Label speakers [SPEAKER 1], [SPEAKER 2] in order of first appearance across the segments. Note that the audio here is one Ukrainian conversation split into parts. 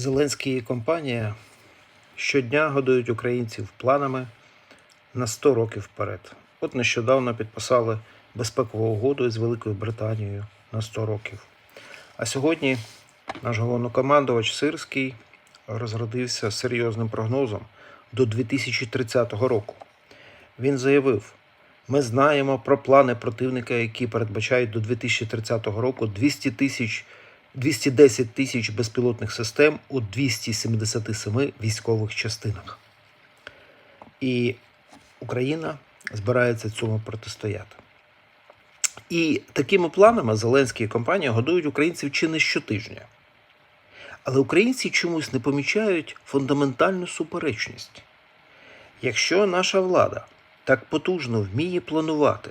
[SPEAKER 1] Зеленський і компанія щодня годують українців планами на 100 років вперед. От нещодавно підписали безпекову угоду з Великою Британією на 100 років. А сьогодні наш головнокомандувач Сирський розродився серйозним прогнозом до 2030 року. Він заявив: ми знаємо про плани противника, які передбачають до 2030 року 200 тисяч 210 тисяч безпілотних систем у 277 військових частинах. І Україна збирається цьому протистояти. І такими планами Зеленський і компанія годують українців чи не щотижня. Але українці чомусь не помічають фундаментальну суперечність. Якщо наша влада так потужно вміє планувати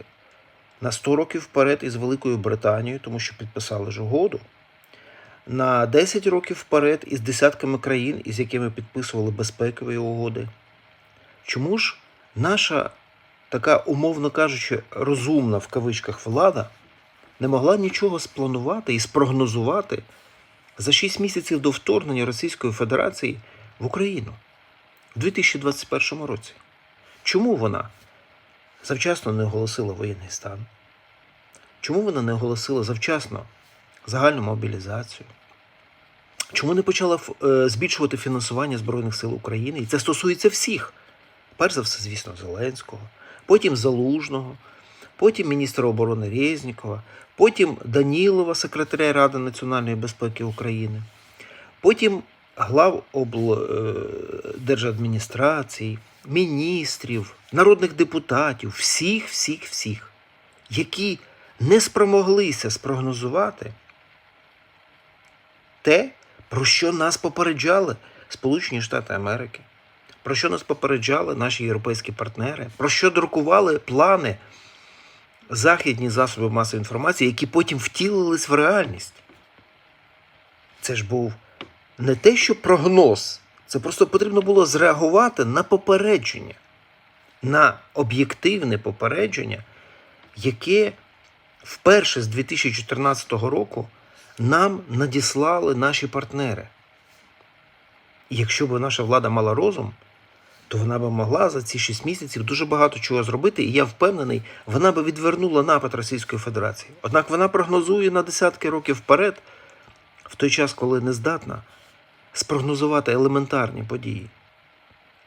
[SPEAKER 1] на 100 років вперед із Великою Британією, тому що підписали ж угоду, на 10 років вперед із десятками країн, із якими підписували безпекові угоди, чому ж наша така, умовно кажучи, розумна в кавичках влада не могла нічого спланувати і спрогнозувати за 6 місяців до вторгнення Російської Федерації в Україну в 2021 році? Чому вона завчасно не оголосила воєнний стан? Чому вона не оголосила завчасно загальну мобілізацію? Чому не почала е, збільшувати фінансування Збройних сил України? І це стосується всіх. Перш за все, звісно, Зеленського, потім Залужного, потім міністра оборони Резнікова, потім Данілова, секретаря Ради національної безпеки України, потім глав облдержадміністрацій, міністрів, народних депутатів, всіх, всіх, всіх, які не спромоглися спрогнозувати те, про що нас попереджали Сполучені Штати Америки, про що нас попереджали наші європейські партнери, про що друкували плани західні засоби масової інформації, які потім втілились в реальність. Це ж був не те, що прогноз, це просто потрібно було зреагувати на попередження, на об'єктивне попередження, яке вперше з 2014 року нам надіслали наші партнери. І якщо б наша влада мала розум, то вона б могла за ці 6 місяців дуже багато чого зробити, і я впевнений, вона би відвернула напад Російської Федерації. Однак вона прогнозує на десятки років вперед, в той час, коли не здатна спрогнозувати елементарні події.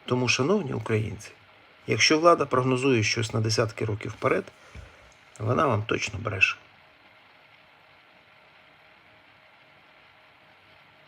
[SPEAKER 1] Тому, шановні українці, якщо влада прогнозує щось на десятки років вперед, вона вам точно бреше.